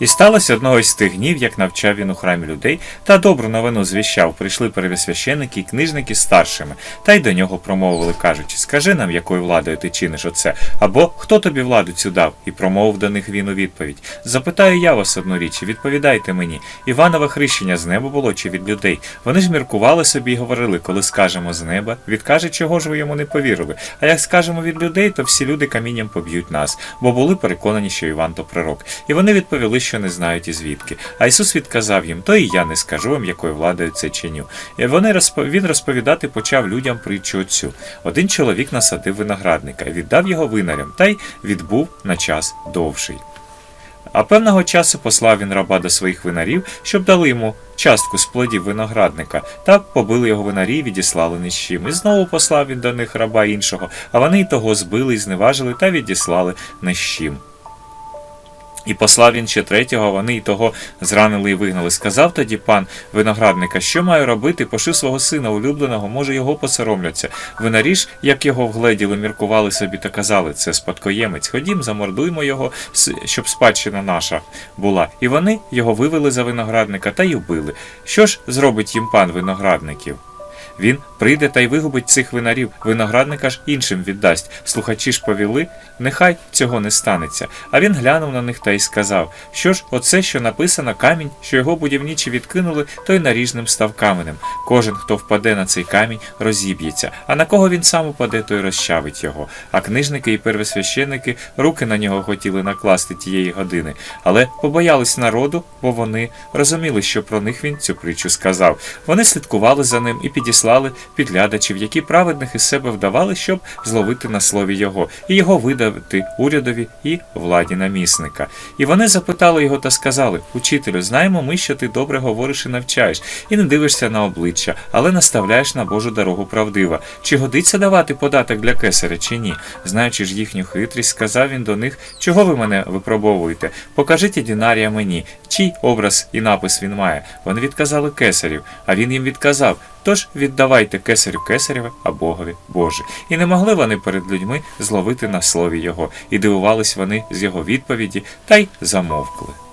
І сталося одного з тих днів, як навчав він у храмі людей, та добру новину звіщав, прийшли первосвященики і книжники старшими, та й до нього промовили, кажучи, скажи нам, якою владою ти чиниш оце, або хто тобі владу цю дав? І промовив до них він у відповідь. Запитаю я вас одну річ, відповідайте мені, Іванове хрещення з неба було чи від людей? Вони ж міркували собі і говорили, коли скажемо з неба, відкаже, чого ж ви йому не повірили. А як скажемо від людей, то всі люди камінням поб'ють нас, бо були переконані, що Іван то пророк. І вони відповіли, що не знають і звідки. А Ісус відказав їм: то і я не скажу вам, якою владою це чиню. І вони розпо... він розповідати почав людям притчу оцю. Один чоловік насадив виноградника, віддав його винарям, та й відбув на час довший. А певного часу послав він раба до своїх винарів, щоб дали йому частку з плодів виноградника, та побили його винарі і відіслали ні. І знову послав він до них раба іншого, а вони й того збили і зневажили та відіслали чим. І послав він ще третього, вони й того зранили і вигнали. Сказав тоді пан виноградника, що маю робити, пошив свого сина улюбленого, може його посоромляться. Винарі ж, як його вгледіли, міркували собі та казали, це спадкоємець. Ходім, замордуймо його, щоб спадщина наша була. І вони його вивели за виноградника та й убили. Що ж зробить їм пан виноградників? Він прийде та й вигубить цих винарів, виноградника ж іншим віддасть. Слухачі ж повіли, нехай цього не станеться. А він глянув на них та й сказав: Що ж, оце, що написано, камінь, що його будівничі відкинули, той наріжним став каменем. Кожен, хто впаде на цей камінь, розіб'ється, а на кого він сам упаде, той розчавить його. А книжники і первосвященники руки на нього хотіли накласти тієї години, але побоялись народу, бо вони розуміли, що про них він цю притчу сказав. Вони слідкували за ним і підіслали підглядачів, які праведних із себе вдавали, щоб зловити на слові його, і його видати урядові і владі намісника. І вони запитали його та сказали: Учителю, знаємо ми, що ти добре говориш і навчаєш, і не дивишся на обличчя, але наставляєш на Божу дорогу правдива. Чи годиться давати податок для кесаря, чи ні? Знаючи ж їхню хитрість, сказав він до них, чого ви мене випробовуєте? Покажіть дінарія мені, чий образ і напис він має. Вони відказали кесарів, а він їм відказав. Тож віддавайте кесарю кесареве, а Богові Боже. І не могли вони перед людьми зловити на слові його, і дивувались вони з його відповіді, та й замовкли.